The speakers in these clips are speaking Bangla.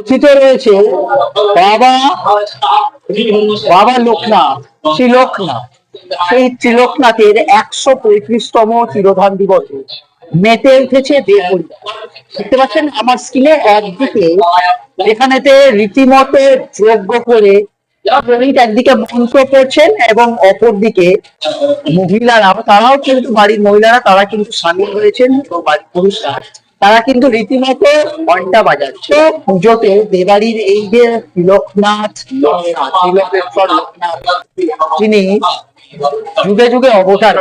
কথিত রয়েছে বাবা বাবা লোকনাথ, ত্রিলোকনাথ। সেই ত্রিলোকনাথের একশো পঁয়ত্রিশতম তিরোধান দিবসে মেতে উঠেছে দেবুল দেখতে পাচ্ছেন, আমার স্ক্রিনে একদিকে এখানেতে রীতিমতো যজ্ঞ করে একদিকে মন্ত্র করছেন এবং অপরদিকে মহিলারা, তারাও কিন্তু বাড়ির মহিলারা, তারা কিন্তু সামিল হয়েছেন বাড়ির পুরুষরা। তারা কিন্তু রীতিমতো ঘণ্টা বাজাচ্ছে। পুজোতে দেবাড়ির এই যে লোকনাথ, যিনি যুগে যুগে অবতার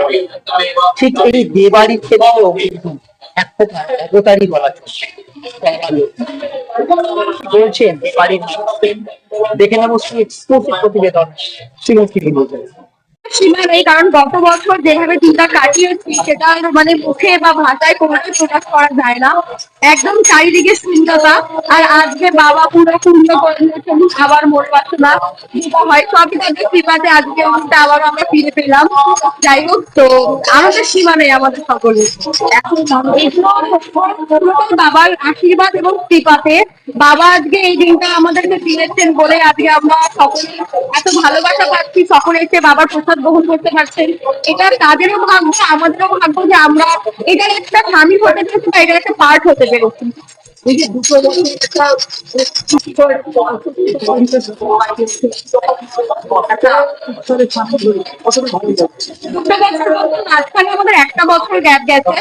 ঠিক এই দেবাড়ির ক্ষেত্রেও কিন্তু এক প্রকার অবতারই বলা বলছেন দেখে নেব প্রতিবেদন। শ্রীমতী বলছেন সীমা নেই, কারণ গত বছর যেভাবে দিনটা কাটিয়েছি সেটা মানে মুখে বা ভাষায় কোনোটাই প্রকাশ করা যায় না। একদম চারিদিকে শূন্যতা আর আজকে বাবা পুরো পূর্ণ করে আবার মোট বাসনা যেটা আমি তাদের কৃপাতে আজকে অনুষ্ঠানটা আবার আমরা ফিরে পেলাম। যাই হোক, তো আমাদের সীমা নেই আমাদের সকলে এখন বাবার আশীর্বাদ এবং কৃপাতে বাবা আজকে এই দিনটা আমাদেরকে দিয়েছেন বলে আজকে আমরা সকলে এত ভালোবাসা পাচ্ছি সকলে এসে বাবার প্রসাদ গ্রহণ করতে পারছেন। এটা তাদেরও ভাগ্য আমাদেরও ভাগ্য যে আমরা এটার একটা সামিল হতে পেরেছি বা এটার একটা পার্ট হতে পেরেছি। এই যে দুটো মাঝখানে আমাদের একটা বছর গ্যাপ গেছে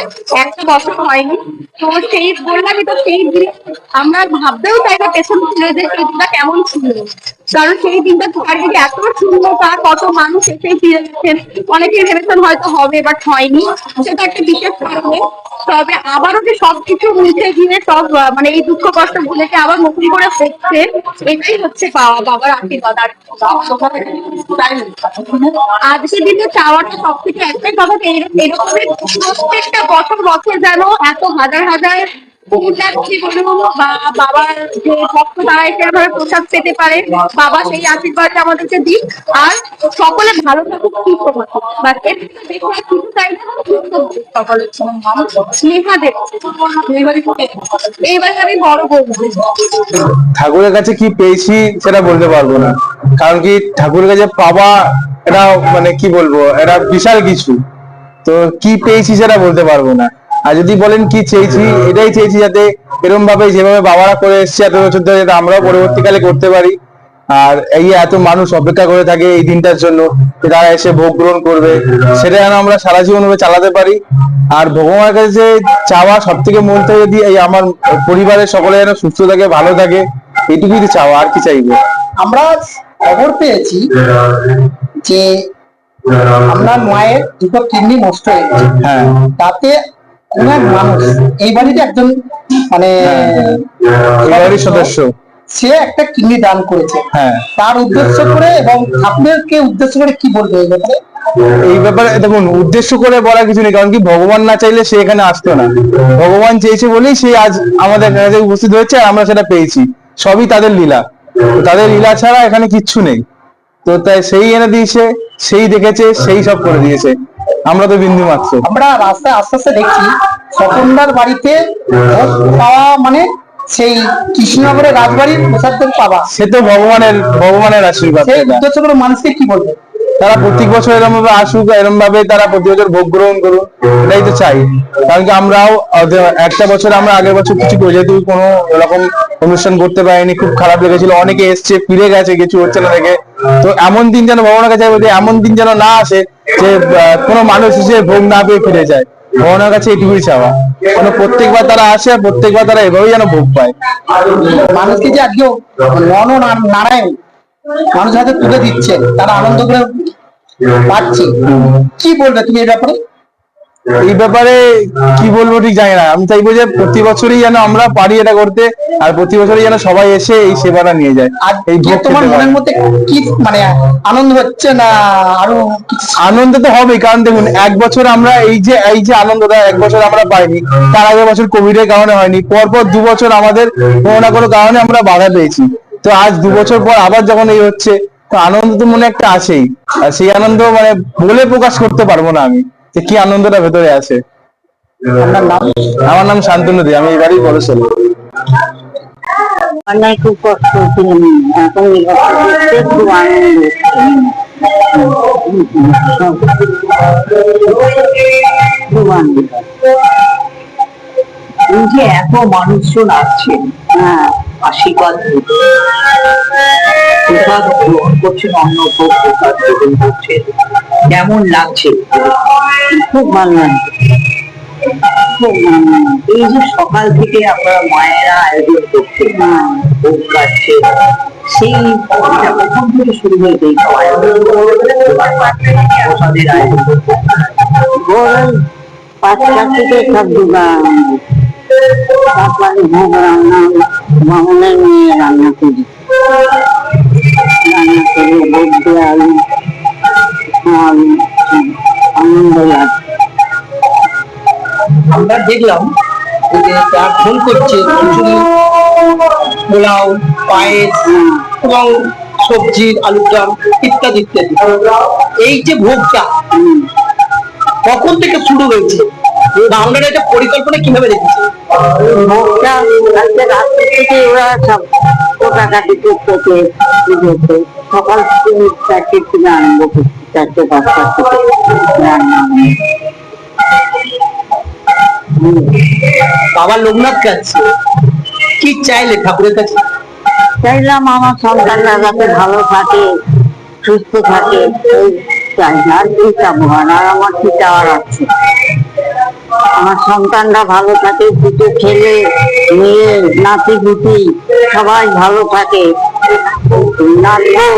একটা বছর হয়নি। তো সেই বললামই তো সেই দিন আমরা ভাবতেও না পেছন ছিল যে কেমন ছিল। কারণ সেই দিনটা চারিদিকে এত শূন্যতা, কত মানুষ এসে ফিরেছেন অনেকে ভেবেছেন হয়তো হবে বাট হয়নি। সেটা একটা বিশেষ কারণে। তবে আবারও যে সবকিছু মুছে গিয়ে সব মানে এই দুঃখ কষ্ট ভুলে যে আবার নতুন করে হচ্ছে, এটাই হচ্ছে পাওয়া, বাবার আশীর্বাদ আর আজকের দিনে চাওয়াটা সব থেকে একটাই কথা এরকম প্রত্যেকটা বছর বছর যেন এত হাজার হাজার প্রসাদ পেতে পারে। বাবা সেই আশীর্বাদটা আমাদেরকে আর সকলে ভালো এইবার আমি ঠাকুরের কাছে কি পেয়েছি সেটা বলতে পারব না। কারণ কি ঠাকুরের কাছে পাওয়া এটা মানে কি বলব এটা বিশাল কিছু। তো কি পেয়েছি সেটা বলতে পারব না। আর যদি বলেন কি চেয়েছি এটাই চেয়েছি যাতে এরকম ভাবে যেভাবে বাবারা করে এসছে এত বছর ধরে যাতে আমরাও পরবর্তীকালে করতে পারি। আর এই এত মানুষ অপেক্ষা করে থাকে এই দিনটার জন্য যে তারা এসে ভোগ গ্রহণ করবে সেটা যেন আমরা সারা জীবন ভাবে চালাতে পারি। আর ভগবানের কাছে যে চাওয়া সব থেকে মন থেকে যদি এই আমার পরিবারের সকলে যেন সুস্থ থাকে ভালো থাকে এইটুকুই তো চাওয়া আর কি চাইব? আমরা খবর পেয়েছি যে আমরা মায়ের দুটো কিডনি নষ্ট হয়ে গেছে। হ্যাঁ। তাতে মানুষ। এই বাড়িতে একজন মানে পরিবারের সদস্য। সে একটা কিডনি দান করেছে। হ্যাঁ। তার উদ্দেশ্য করে এবং আপনাদেরকে উদ্দেশ্য করে কি বলবে এই ব্যাপারে? এই ব্যাপারে দেখুন উদ্দেশ্য করে বলার কিছু নেই কারণ কি ভগবান না চাইলে সে এখানে আসতো না। ভগবান চেয়েছে বলেই সে আজ আমাদের কাছে উপস্থিত হয়েছে আর আমরা সেটা পেয়েছি। সবই তাদের লীলা। তাদের লীলা ছাড়া এখানে কিচ্ছু নেই। তো তাই সেই এনে দিয়েছে সেই দেখেছে সেই সব করে দিয়েছে। আমরা তো বিন্দু মাত্র। আমরা রাস্তায় আস্তে আস্তে দেখছি স্বপনদার বাড়িতে ভোগ পাওয়া মানে সেই কৃষ্ণনগরের রাজবাড়ির প্রসাদ পাওয়া। সে তো ভগবানের ভগবানের আশীর্বাদ। মানুষকে কি বলবে? তারা প্রত্যেক বছর এরকম ভাবে আসুক এরকম ভাবে তারা প্রতি বছর ভোগ গ্রহণ করুক এটাই তো চাই। কারণ কি আমরাও একটা বছর আমরা আগের বছর কিছু করে যেহেতু কোনো এরকম অনুষ্ঠান করতে পারিনি খুব খারাপ লেগেছিল অনেকে এসছে ফিরে গেছে কিছু হচ্ছে না দেখে। তো এমন দিন যেন ভগবানের কাছে এমন দিন যেন না আসে যে কোনো মানুষ এসে ভোগ না পেয়ে ফিরে যায়। ভগবানের কাছে এটুকুই চাওয়া। কারণ প্রত্যেকবার তারা আসে আর প্রত্যেকবার তারা এভাবেই যেন ভোগ পায়। মানুষকে যে আজকে নন নারায়ণ মানুষ হাতে তুলে দিচ্ছে তারা আনন্দ করে পাচ্ছে। কি বলবে তুমি এই ব্যাপারে? এই ব্যাপারে কি বলব ঠিক জানি না। আমি চাইব যে প্রতি বছরই যেন আমরা পারি এটা করতে আর প্রতি বছরই যেন সবাই এসে এই সেবাটা নিয়ে যায় আর এই তোমার মনের মধ্যে কি মানে আনন্দ হচ্ছে না আরও আনন্দ তো হবেই কারণ দেখুন এক বছর আমরা এই যে এই যে আনন্দটা এক বছর আমরা পাইনি তার আগের বছর কোভিড এর কারণে হয়নি পরপর দু বছর আমাদের কোনো না কোনো কারণে আমরা বাধা পেয়েছি। তো আজ দু বছর পর আবার যখন এই হচ্ছে তো আনন্দ তো মনে একটা আছেই। আর সেই আনন্দ মানে বলে প্রকাশ করতে পারব না আমি যে কি আনন্দটা ভেতরে আছে। নাম আমার নাম শান্তনু দে আমি এবারই বড় ছেলে। অনেক কষ্ট ছিলাম এখন এই কষ্ট করতে খুব আনন্দ খুব আনন্দ এই যে এত মানুষজন আসছেন হ্যাঁ আশীর্বাদ প্রসাদ গ্রহণ করছেন অন্ন ভোগ প্রসাদ গ্রহণ করছেন। কেমন লাগছে? খুব ভালো লাগছে। এই যে সকাল থেকে আপনারা মায়েরা আয়োজন করছেন হ্যাঁ ভোগ খাচ্ছে সেই প্রথম থেকে শুরু হয়েছে এই প্রসাদের আয়োজন ভোর পাঁচটা থেকে সব দোকান। তারপরে ভোগ রান্না ভ্রমণের নিয়ে রান্না করি রান্না করে ভোগ দিয়ে আলু আলু আনন্দ লাগে আমরা দেখলাম যে যারা ফোন করছে খিচুড়ি পোলাও পায়েস এবং সবজি আলুর দম ইত্যাদি ইত্যাদি। এই যে ভোগটা কখন থেকে শুরু হয়েছে? আপনারা এটা পরিকল্পনা কীভাবে রেখেছে ভোগটা কালকে রাত্রে থেকে ওরা সব কাটাকাটি পুজোতে সকাল থেকে আরম্ভ করছে চারটে পাঁচটা থেকে। রান্না বাবা লোকনাথ কাছে। কি চাইলে ঠাকুরের কাছে? চাইলাম আমার সন্তানরা যাতে ভালো থাকে সুস্থ থাকে চাই। আর কি চাবো আর আমার কি চাওয়ার আছে? আমার সন্তানরা ভালো থাকে দুটো ছেলে মেয়ে নাতি গুতি সবাই ভালো থাকে। নাতবো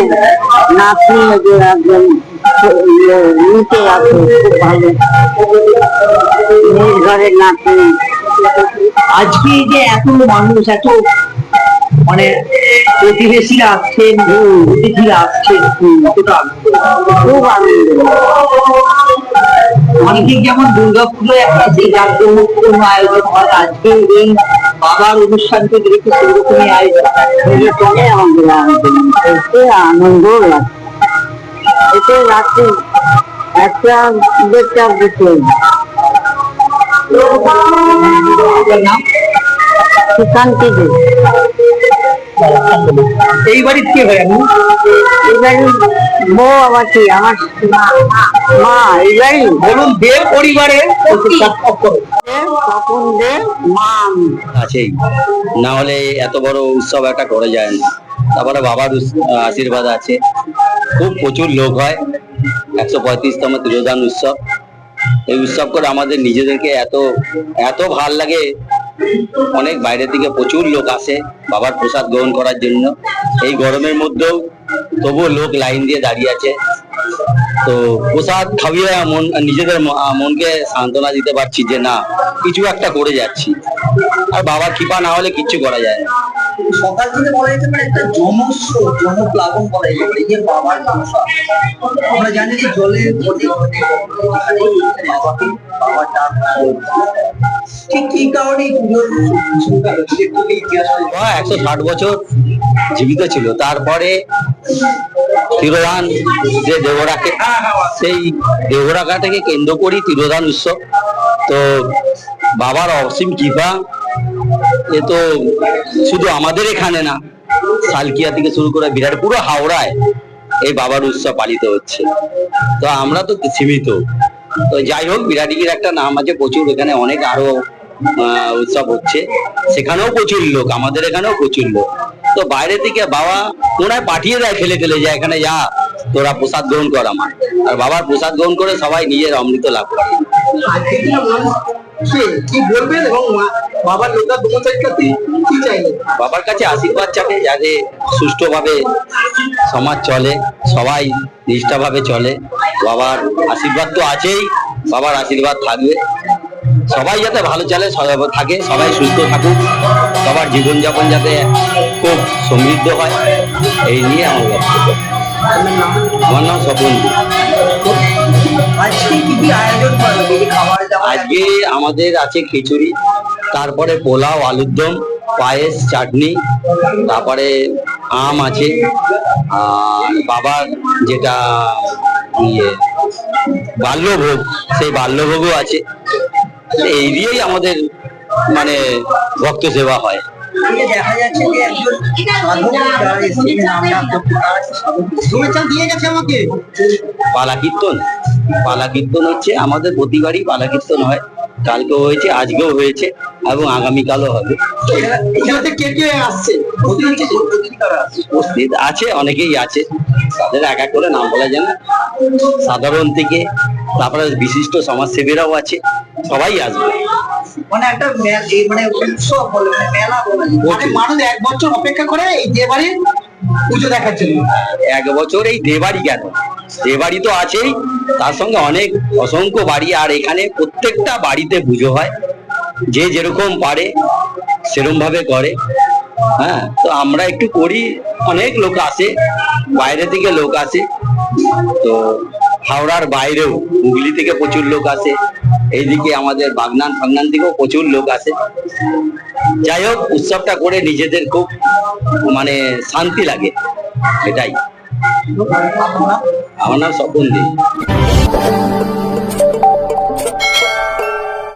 নাতি যে একজন ইয়ে, নিচে আছে খুব ভালো। মেয়ের ঘরের নাতি আজকে যে এত মানুষ এত মানে প্রতিবেশীরা আসছেন অতিথিরা আসছেন আনন্দ। খুব আনন্দ। অনেকে যেমন দুর্গাপুজোয় একটা যে জাঁকজমকপূর্ণ আয়োজন হয় আজকে এই বাবার অনুষ্ঠানকে দেখে সেরকমই আয়োজন আমাদের আনন্দ এতে আনন্দ এতে রাত্রি একটা দেড়টা বুঝে সুশান্তি দে এই বাড়ির কে হয় আমি? এবারে বউ আবার কি আমার মা মা বলুন দেব পরিবারের তখন দে মা আছেই। না হলে এত বড় উৎসব একটা করে যায় না। তারপরে বাবার আশীর্বাদ আছে। খুব প্রচুর লোক হয়। একশো পঁয়ত্রিশতম তিরোধান উৎসব। এই উৎসব করে আমাদের নিজেদেরকে এত এত ভালো লাগে। অনেক বাইরে থেকে প্রচুর লোক আসে বাবার প্রসাদ গ্রহণ করার জন্য। এই গরমের মধ্যেও তবুও লোক লাইন দিয়ে দাঁড়িয়ে আছে। তো প্রসাদ খাইয়ে মন, নিজেদের মনকে সান্ত্বনা দিতে পারছি যে না, কিছু একটা করে যাচ্ছি। আর বাবার কৃপা না হলে কিচ্ছু করা যায় না। সকাল থেকে বলা যেতে পারে একটা জমস্ব জমপ্লাবন বলা যেতে পারে যে বাবার প্রসাদ আমরা জানি যে জলের একশো ষাট বছর জীবিত ছিল। তারপরে তিরোধান যে দেহরাকে সেই দেহরাকাটাকে কেন্দ্র করি তিরোধান উৎসব। তো বাবার অসীম কৃপা, এ তো শুধু আমাদের এখানে না, সালকিয়া থেকে শুরু করে বিরাট, পুরো হাওড়ায় এই বাবার উৎসব পালিত হচ্ছে। তো আমরা তো সীমিত। তো যাই হোক, বিরাটিগির একটা নাম আছে, প্রচুর এখানে অনেক আরও উৎসব হচ্ছে। সেখানেও প্রচুর লোক, আমাদের এখানেও প্রচুর লোক। তো বাইরে থেকে বাবা ওনায় পাঠিয়ে দেয় ফেলে ফেলে যায় এখানে যা, তোরা প্রসাদ গ্রহণ কর আমার। আর বাবার প্রসাদ গ্রহণ করে সবাই নিজের অমৃত লাভ করে। কি আপনারা বলবেন এবং বাবার লোকনাথ ব্রহ্মচারীটাতে কি চাইলেন বাবার কাছে আশীর্বাদ চাপে যাতে সুষ্ঠুভাবে সমাজ চলে সবাই নিষ্ঠাভাবে চলে। বাবার আশীর্বাদ তো আছেই বাবার আশীর্বাদ থাকবে। সবাই যাতে ভালো চলে থাকে সবাই সুস্থ থাকুক। সবার জীবনযাপন যাতে খুব সমৃদ্ধ হয় এই নিয়ে আমার বক্তব্য আমার নাম স্বপন দে। আজকে আমাদের আছে খিচুড়ি। তারপরে পোলাও, আলুর দম, পায়েস, চাটনি, তারপরে আম আছে, আর বাবার যেটা ইয়ে বাল্যভোগ, সেই বাল্যভোগও আছে। এই দিয়েই আমাদের মানে ভক্ত সেবা হয়। পালা কীর্তন পালা কীর্তন হচ্ছে আমাদের প্রতিবারই পালা কীর্তন হয়। কালকেও হয়েছে আজকেও হয়েছে এবং আগামীকালও হবে। কে কে আসছে? উপস্থিত আছে? অনেকেই আছে। তাদের এক এক করে নাম বলা যায় না। সাধারণ থেকে তারপরে বিশিষ্ট সমাজসেবীরাও আছে। সবাই আসবে। মানে একটা মানে উৎসব বলে মানে মেলা বলে। মানে মানুষ এক বছর অপেক্ষা করে এই পুজো দেখার জন্য। এক বছর এই দেবাড়ি কেন? দেবাড়ি তো আছেই। তার সঙ্গে অনেক অসংখ্য বাড়ি, আর এখানে প্রত্যেকটা বাড়িতে পুজো হয়। যে যেরকম পারে সেরকম ভাবে করে। হ্যাঁ তো আমরা একটু করি, অনেক লোক আসে, বাইরে থেকে লোক আসে। তো হাওড়ার বাইরেও, হুগলি থেকে প্রচুর লোক আসে। এইদিকে আমাদের বাগনান, ফাগনান থেকেও প্রচুর লোক আসে। যাই হোক, উৎসবটা করে নিজেদের খুব মানে শান্তি লাগে, এটাই। আমার নাম স্বপন দে